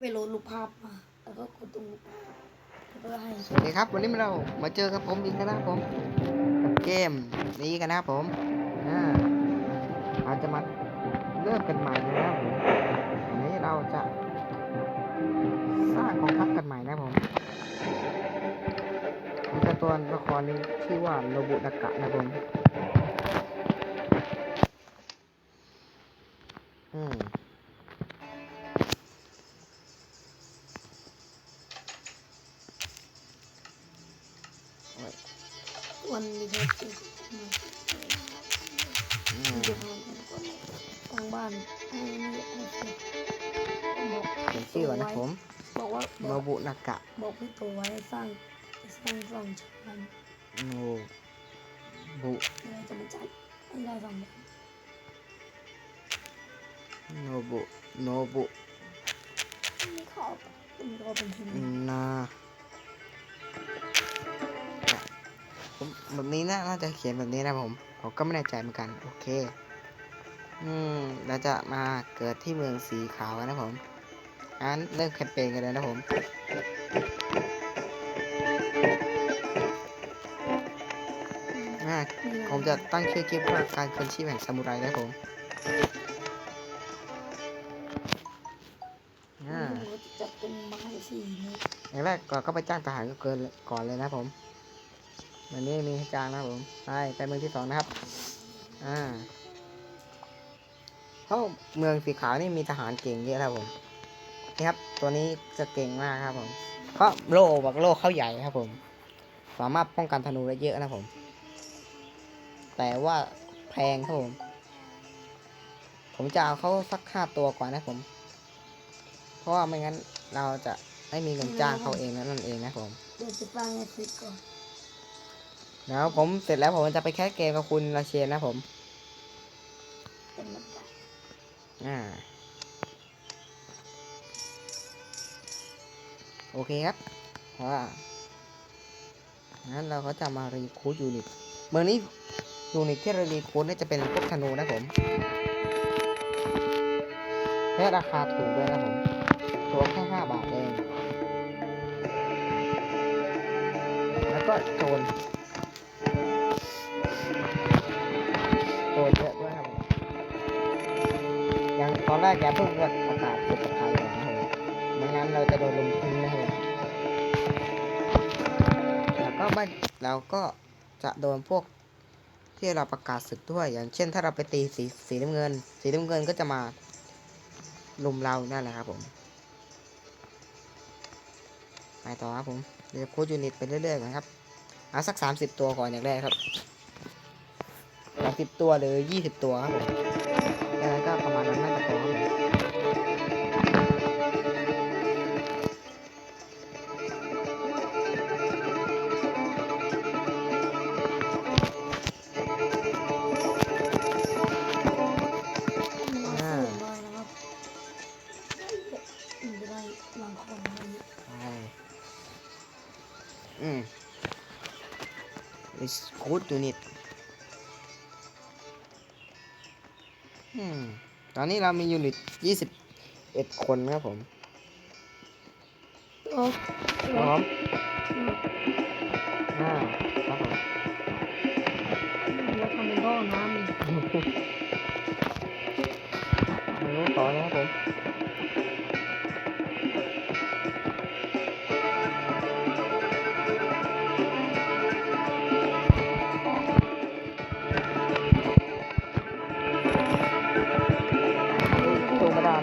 ไปโหลดรูปภาพมาแล้วก็กดตรงรูปภาพแล้วก็ให้สวัสดีครับวันนี้เรามาเจอกับผมอีกแล้วนะครับผมกับเกมนี้กันนะครับผมอ่าเราจะมาเริ่มกันใหม่นะครับผมวันนี้เราจะสร้างกองทัพกันใหม่นะครับผมมีการ์ตัวละครนี้ชื่อว่าโนบุนากะนะครับผมอืม เขียนชื่อก่อนนะผมบอกว่าบโนอกบุนากะ บอกพี่ตัวไว้ให้สร้างสร้างสองชั้นโนบุเลยจะมาจัดให้ได้สองแบบโนบุโนบุไม่ขอบมันก็เป็นทีมนาผมแบบนี้นะน่าจะเขียนแบบนี้นะผมผมก็ไม่แน่ใจเหมือนกัน โอเค อืมเราจะมาเกิดที่เมืองสีขาวกันนะผม งั้นเริ่มแคมเปญกันเลยนะผมผมจะตั้งชื่อคลิปว่าการคืนชีพแห่งซามูไรนะผมอ่าผมก็จะเป็นไม้สี่เมตรอย่างแรกก่อนก็ไปจ้างทหารก็เกินก่อนเลยนะผมวันนี้มีจ้างนะผม ไปไปเมืองที่สองนะครับ อ่าเพราะเมืองสีขาวนี่มีทหารเก่งเยอะครับผม นี่ครับ ตัวนี้จะเก่งมากครับผมเพราะโล่บักโล่เขาใหญ่ครับผม สามารถป้องกันธนูได้เยอะนะผม แต่ว่าแพงครับผม ผมจะเอาเขาสักห้าตัวก่อนนะผม เพราะว่าไม่งั้นเราจะไม่มีเงินจ้างเขาเองนั่นเองนะผมเดี๋ยวจะสร้างให้เสร็จก่อนแล้วผมเสร็จแล้วผมจะไปแคสเกมกับคุณราเชนนะผมเป็นลำดับอ่า โอเคครับเพราะว่างั้นเราก็จะมารีคูดยูนิตเมืองนี้ยูนิตที่เรารีคูดนี่จะเป็นพวกธนูนะผมและราคาถูกด้วยนะผมตัวแค่ห้าบาทเองแล้วก็โจรโจรเยอะด้วยครับผมยังตอนแรกแกเพิ่งจะประกาศสุดกับใครก่อนนะผมไม่งั้นเราจะโดนลุมทิ้งนะครับ แล้วก็ไม่เราก็จะโดนพวกที่เราประกาศศึกด้วย อย่างเช่น ถ้าเราไปตีสีสีน้ำเงิน สีน้ำเงินก็จะมาลุมเรานั่นแหละครับผมไปต่อครับผมเดี๋ยวคูดยูนิตไปเรื่อยๆก่อนครับเอาสัก30ตัวก่อนอย่างแรกครับ30ตัวหรือ20ตัวครับผม is good unit อืมตอนนี้เรามียูนิต21คนครับผมโอ้พร้อมอ่าครับผมแล้วทำเป็นท่อน้ำอีกไม่รู้ต่อนะครับผม เอา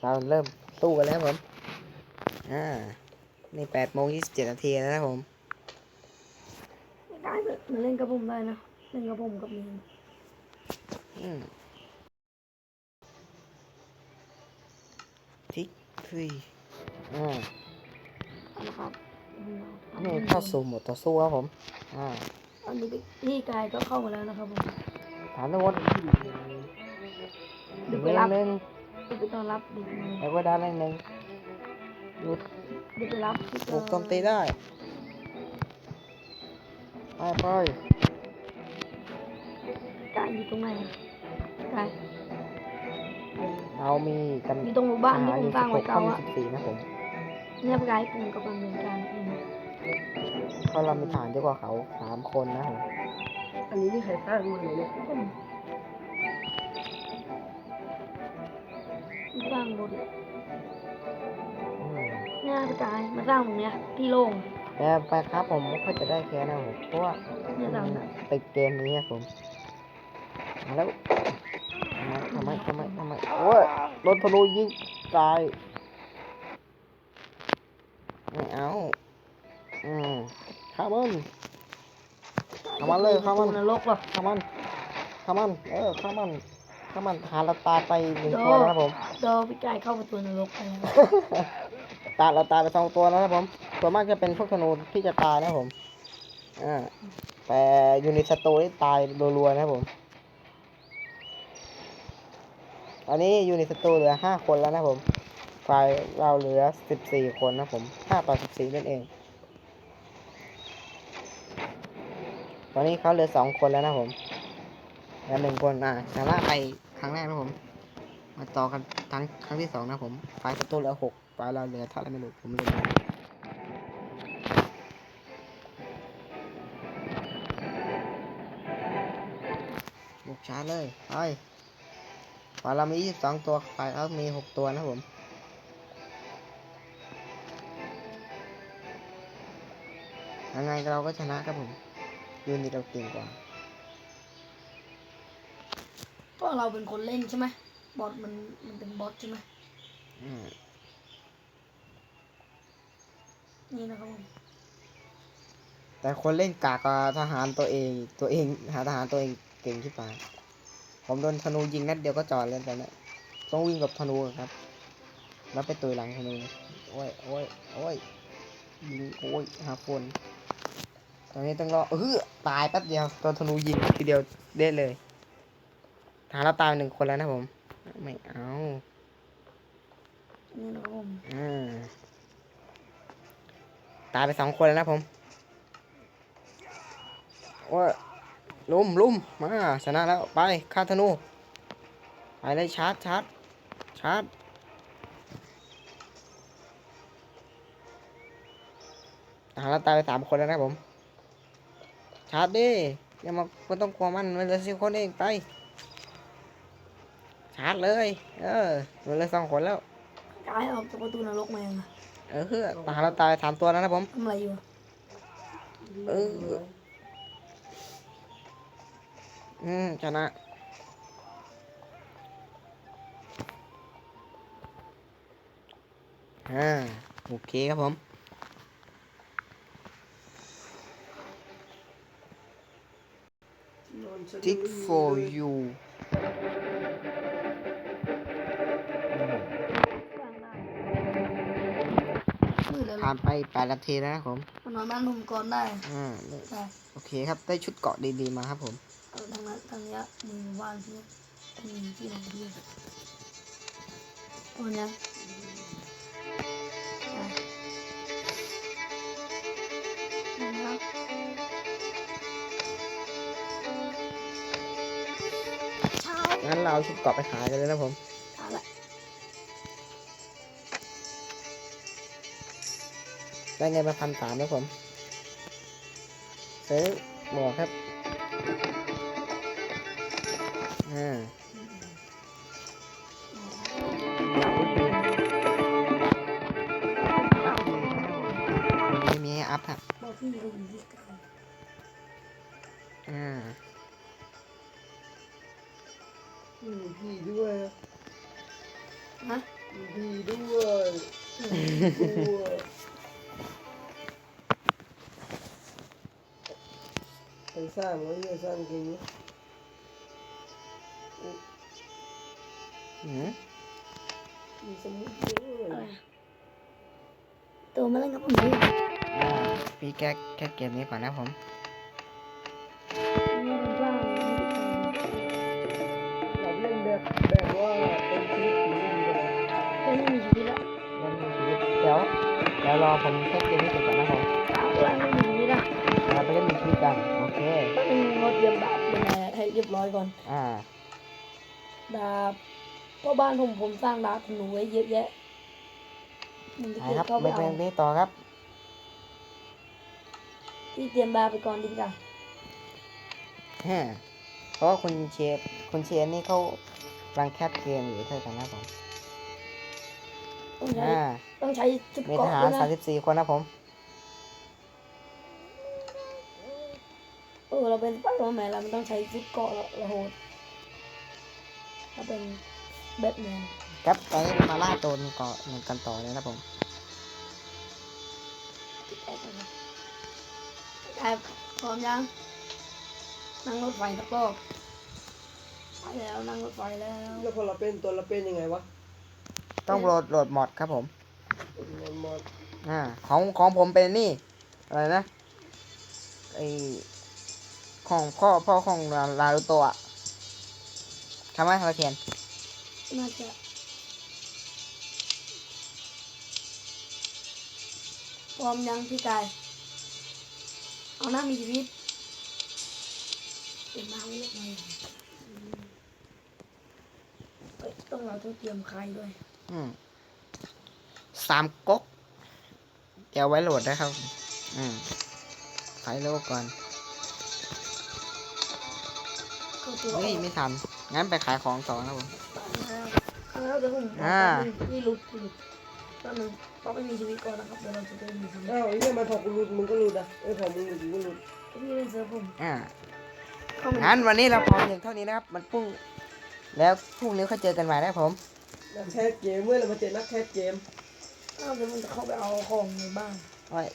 เราเริ่มตู้กันแล้วผม อ่า นี่แปดโมงยี่สิบเจ็ดนาทีแล้วนะผม ได้เลยมาเล่นกับผมได้นะ เล่นกับผมกับมีน อืมทิกทรีอ่านะครับนี่เข้าสู่โหมดต่อสู้ครับผมอ่าอันนี้พี่กายก็เข้ามาแล้วนะครับผมฐานทั้งหมดเดี๋ยวไปเล่รันบหนึ่งเดี๋ยวไปต้อนรับเด็กหนึ่งไอ้ว่าดาเล่นหนึ่งหยุดเดี๋ยวไปรับที่ปลุกโจมตีได้ ไปไปกายอยู่ตรงไหน อะกายเรามีกันอยู่ตรงหมู่บ้านที่ผมสร้างไว้เก่ามีอะ สิบสี่นะผมเนี่ยกายผมกำลังเดินการเองเพราะเรามีฐานเยอะกว่าเขาสามคนนะผมอันนี้นี่ใครสร้างมันเลยเนี่ยผมสร้างบนอืมเนี่ยพี่กายมาสร้างตรงเนี้ยที่โล่ง แต่ไปครับผมไม่ค่อยจะได้แค่นะผมเพราะว่าเนี่ยสร้างน่ะติดเกมนี้ครับผมมาแล้วทำไมทำไมทำไมโอ้ยโดนธนูยิงตายไม่เอาอืมข้ามันเอามาเลยเข้ามานรกเหรอข้ามันข้ามัน เออข้ามันข้ามันหาเราตายไปหนึ่งตัวแล้วครับผมเดี๋ยวพี่กายเข้าประตูนรกไปแล้วตายเราตายไปสองตัวแล้วนะครับผมส่วนมากจะเป็นพวกธนูที่จะตายนะครับผมอ่าแต่ยูนิตสตูที่ตายรัวๆนะครับผม ต อนนี้อยูนิตสตูเหลือห้าคนแล้วนะผมฝ่ายเราเหลือสิบสี่คนนะผมห้าต่อสิบสี่นั่นเอง ตอนนี้เขาเหลือสองคนแล้วนะผมแล้วหนึ่งคนอะชนะไปครั้งแรกนะผม มาต่อกันทั้งครั้งที่สองนะผมฝ่ายศัตรูเหลือหกฝ่ายเราเหลือเท่าไรไม่รู้ผมลืมแล้วบุกชาร์จเลยไป ฝ่ายเรามียี่สิบสองตัวฝ่ายเขามีหกตัวนะครับผมยังไงเราก็ชนะครับผมยูนิตเราเก่งกว่าเพราะเราเป็นคนเล่นใช่ไหมบอทมันมันเป็นบอทใช่ไหมอืมนี่นะครับผมแต่คนเล่นกากกับทหารตัวเอง ตัวเองหาทหารตัวเองเก่งที่ปาย ผมโดนธนูยิงนัดเดียวก็จอดเลยตอนนี้ต้องวิ่งกับธนูครับ แล้วไปตุยหลังธนูโอ้ยโอ้ยโอ้ยยิงโอ้ยหาคนตอนนี้ต้องรอเออตายแป๊บเดียวโดนธนูยิงทีเดียวเด็ดเลยทารเราตายหนึ่งคนแล้วนะผมไม่เอาอืมตายไปสองคนแล้วนะผมว่า ลุมลุมมาชนะแล้วไปฆ่าธนู ไปเลยชาร์จชาร์จชาร์จทหารเราตายไปสามคนแล้วนะผม ชาร์จดิอย่ามาไม่ต้องกลัวมันมันเหลือสิบคนเองไป ชาร์จเลย เออมันเหลือสองคนแล้วกายออกจากประตูนรกมายังอะเออทหารเราตายสามตัวแล้วนะผมทำอะไรอยู่ เออ อืมชนะอ่าโอเคครับผมนอนสะดุ้ง Tick for you สร้างได้มืดเลยผ่านไปแปดนาทีแล้วนะครับผม มานอนบ้านผมก่อนได้ อ่า ได้ โอเคครับ ได้ชุดเกาะดี ๆ มาครับผม เอนนี้มีหมู่บ้านที่มีที่ไหนที่ตัวเนี้ยไปนะงั้นเราเอาชุดเกาะไปขายกันเลยนะผมเอาละได้เงินมาพันสามนะผมซื้อหมวกครับ อ่าไม่มีให้อัพครับบอกที่อยู่ที่ไกลอ่ามีพี่ด้วยฮะมีพี่ด้วยด้วยใครสร้างไว้เนี่ยสร้างเก่ง ตัวมันเล่นกับผมด้วยพี่แก้แก้เกมนี้ก่อนนะผมแบบเล่นแบบแบบว่าเป็นชีวิตผีไม่มีชีวิตแล้วไม่มีชีวิตเดี๋ยวเดี๋ยวรอผมแก้เกมนี้เสร็จก่อนนะผมไม่มีชีวิตแล้วเราไปเล่นมีชีวิตกันโอเคต้องมีงดเยี่ยมดาบเป็นไงให้เรียบร้อยก่อนอ่าดาบ เพราะบ้านผมผมสร้างดาบธนูไว้เยอะแยะมันจะไปเก็บครับเข้าไปไปเอาเพลงนี้ต่อครับที่เตรียมดาบไปก่อนดีกว่าฮะเพราะว่าคุณเชฟคุณเชฟนี่เขากำลังแคปเกมอยู่เท่ากันนะผมต้องใช้อ่าต้องใช้ชุดมีเกราะทหาด้รวยนะสามสิบสี่คนนะผม เออเราเป็นสไปเดอร์แมนเราไม่ต้องใช้ชุดเกราะเราเราโหดเราเป็น แบทแมนครับตอนนี้มาล่าโจรก่อนกันต่อเลยนะผมแต่พร้อมยัง นั่งรถไฟสักรอบไปแล้วนั่งรถไฟแล้ว แล้วพอเราเป็นตัวเราเป็นยังไงวะ ต้องโหลดโหลดมอดครับผมมันมอดอ่าของของผมเป็นนี่ อะไรนะไอของพ่อพ่อของลาลูโตะทำไหมเราเขียน น่าจะพร้อมยังพี่กาย เอาหน้ามีชีวิตเป็นมาเรียกไงเอ้ยต้องเราต้องเตรียมใครด้วย อืมสามก๊กเดี๋ยวไว้โหลดนะครับ อืมขายโลกก่อนเข้าตัวเฮ้ย ไม่ทัน งั้นไปขายของต่อนะผม แล้วเดี๋ยวผมอ่า นี่หลุดหลุดแป๊บนึงต้องไม่มีชีวิตก่อนนะครับเดี๋ยวเราจะได้มีชีวิตอ้าวไอ้เนี่ยมันพอกูหลุดมึงก็หลุดอะไอ้ยพอมึงหลุดกูก็หลุดพี่เล่นเซิร์ฟผมอ่า เข้ามางั้นวันนี้เราพอเพียงเท่านี้นะครับ มันพรุ่ง แล้วพรุ่งนี้ค่อยเจอกันใหม่นะครับผม นักแคสเกมเมื่อเรามาเจอนักแคสเกม อ้าวเดี๋ยวมันจะเข้าไปเอาของในบ้าน โอ้ย